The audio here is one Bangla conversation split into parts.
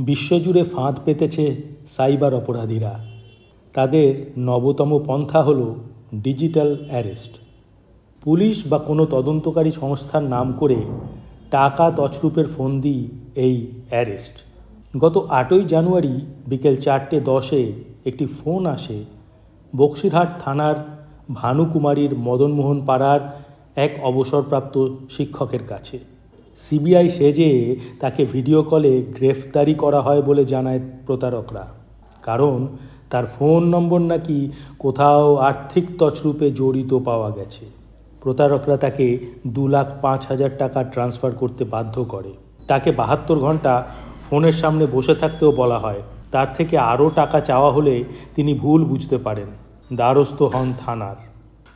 বিশ্বজুড়ে ফাঁদ পেতেছে সাইবার অপরাধীরা। তাদের নবতম পন্থা হল ডিজিটাল অ্যারেস্ট। পুলিশ বা কোনো তদন্তকারী সংস্থার নাম করে টাকা তছরূপের ফন্দি এই অ্যারেস্ট। গত আটই জানুয়ারি বিকেল চারটে দশে একটি ফোন আসে বক্সিরহাট থানার ভানুকুমারীর মদনমোহন পাড়ার এক অবসরপ্রাপ্ত শিক্ষকের কাছে। সিবিআই সেজে তাকে ভিডিও কলে গ্রেফতারি করা হয় বলে জানায় প্রতারকরা। কারণ তার ফোন নম্বর নাকি কোথাও আর্থিক তছরূপে জড়িত পাওয়া গেছে। প্রতারকরা তাকে দু লাখ পাঁচ হাজার টাকা ট্রান্সফার করতে বাধ্য করে। তাকে বাহাত্তর ঘণ্টা ফোনের সামনে বসে থাকতেও বলা হয়। তার থেকে আরও টাকা চাওয়া হলে তিনি ভুল বুঝতে পারেন। দ্বারস্থ হন থানার।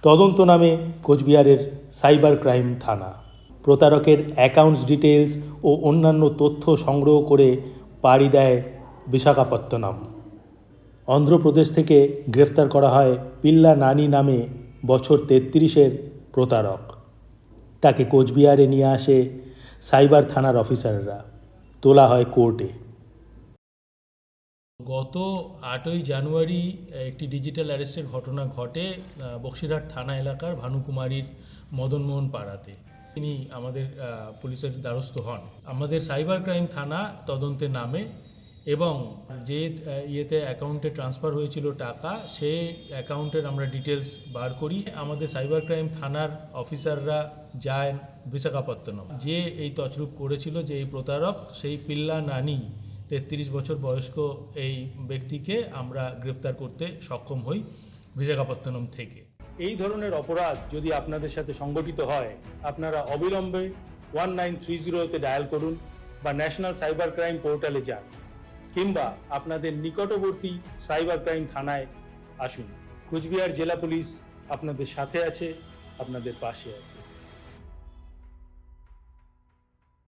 তদন্ত নামে কোচবিহারের সাইবার ক্রাইম থানা। প্রতারকের অ্যাকাউন্টস ডিটেলস ও অন্যান্য তথ্য সংগ্রহ করে পাড়ি দেয় বিশাখাপত্তনম। অন্ধ্রপ্রদেশ থেকে গ্রেফতার করা হয় পিল্লা নানি নামে বছর তেত্রিশের প্রতারক। তাকে কোচবিহারে নিয়ে আসে সাইবার থানার অফিসাররা। তোলা হয় কোর্টে। গত আটই জানুয়ারি একটি ডিজিটাল অ্যারেস্টের ঘটনা ঘটে বক্সিরহাট থানা এলাকার ভানুকুমারীর মদনমোহন পাড়াতে তিনি আমাদের পুলিশের দ্বারস্থ হন। আমাদের সাইবার ক্রাইম থানা তদন্তে নামে এবং যে ইয়েতে অ্যাকাউন্টে ট্রান্সফার হয়েছিল টাকা, সে অ্যাকাউন্টের আমরা ডিটেলস বার করি। আমাদের সাইবার ক্রাইম থানার অফিসাররা যায় বিশাখাপত্তনম। যে এই তছরূপ করেছিল, যে এই প্রতারক, সেই পিল্লা নানি, তেত্রিশ বছর বয়স্ক এই ব্যক্তিকে আমরা গ্রেপ্তার করতে সক্ষম হই বিশাখাপত্তনম থেকে। এই ধরনের অপরাধ যদি আপনাদের সাথে সংগঠিত হয়, আপনারা অবিলম্বে ওয়ান নাইন থ্রি জিরোতে ডায়াল করুন বা ন্যাশনাল সাইবার ক্রাইম পোর্টালে যান কিংবা আপনাদের নিকটবর্তী সাইবার ক্রাইম থানায় আসুন। কুচবিহার জেলা পুলিশ আপনাদের সাথে আছে, আপনাদের পাশে আছে।